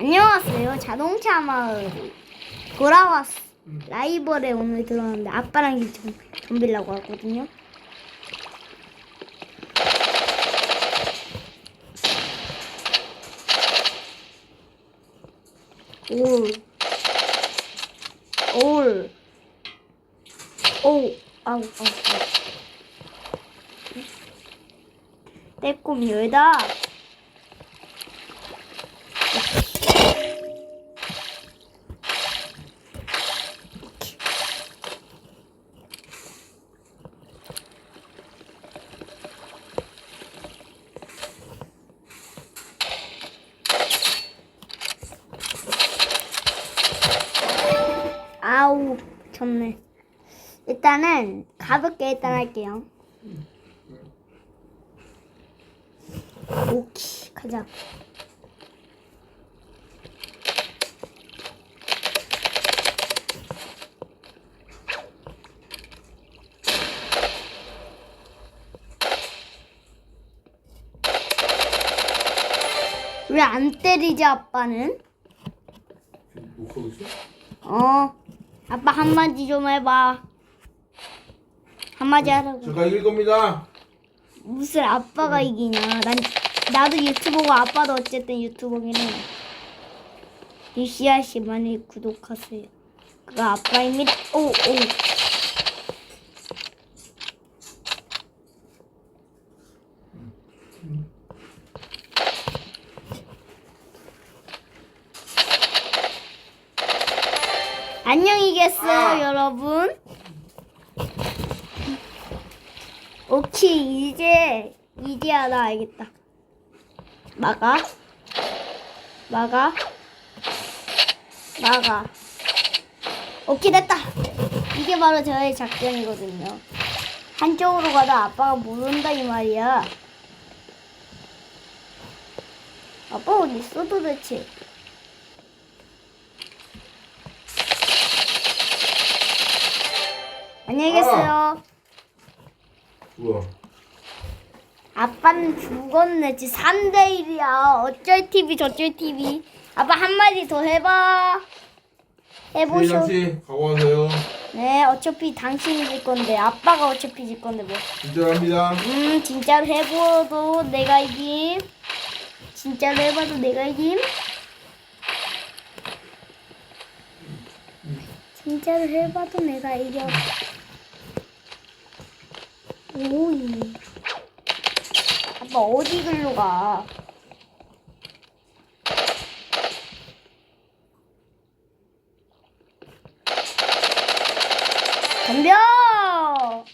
안녕하세요. 자동차 마을 돌아왔 라이벌에 오늘 들어왔는데 아빠랑 이좀 덤비려고 하거든요. 올, 올, 오, 아우, 아우, 아우. 빼꼼 열다. 졌네. 일단은 가볍게 일단 할게요. 오케이 가자. 왜 안 때리지 아빠는? 녹화하고 있어? 어 아빠 한마디 좀 해봐. 한마디 하라고. 제가 이길 겁니다. 무슨 아빠가 이기냐? 난 나도 유튜버고 아빠도 어쨌든 유튜버긴 해. 유씨아씨 많이 구독하세요. 그거 아빠입니다. 오 오. 안녕히 계세요, 아. 여러분. 오케이 이제 이제야 나 알겠다. 막아. 막아. 막아. 오케이 됐다. 이게 바로 저의 작전이거든요. 한쪽으로 가다 아빠가 모른다 이 말이야. 아빠 어디 있어 도대체 안녕히 계세요 우와. 아빠는 죽었네. 지금 3대 1이야. 어쩔 TV 저쩔 TV. 아빠 한마디 더 해봐. 해보쇼. 세이장씨 각오하세요. 네, 어차피 당신이 질 건데 아빠가 어차피 질 건데 뭐. 진짜합니다. 음, 진짜로 해봐도 내가 이김. 진짜로 해봐도 내가 이김. 진짜로 해봐도 내가 이겨. 오이. 아빠 어디 글로 가? 덤벼!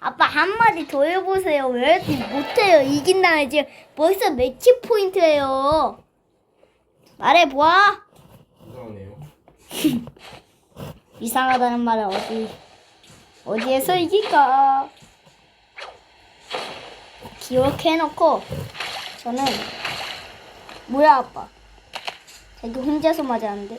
아빠 한마디 더 해보세요. 왜 이렇게 못해요? 이긴다는 지금 벌써 매치 포인트예요. 말해보아. 이상하네요. 이상하다는 말은 어디 어디에서 이길까? 기억해놓고 저는 뭐야 아빠? 자기 혼자서 맞았는데.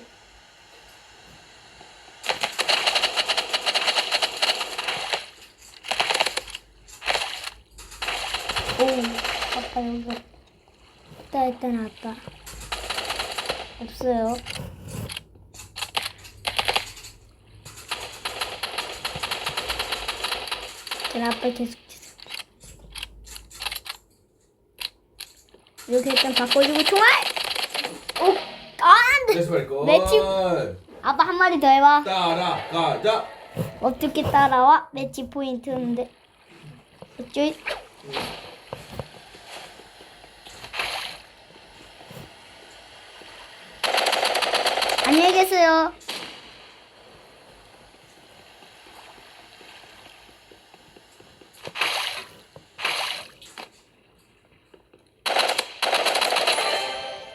오, 아빠 여기 있다 일단 아빠 없어요. 제가 아빠 계속 주세요. 이렇게 일단 바꿔주고 총알! 오! 아, 안 돼! 매치- 아빠 한 마디 더 해봐. 따라가자. 어떻게 따라와? 매치 포인트인데. 어쩌 안녕히 계세요.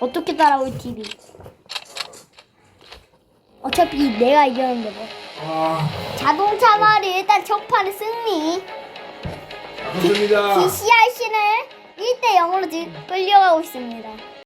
어떻게 따라올 TV? 어차피 내가 이겼는데 뭐. 아, 자동차 말이 일단 첫 판에 승리. 좋습니다. DCRC는 1대 0으로 지금 끌려가고 있습니다.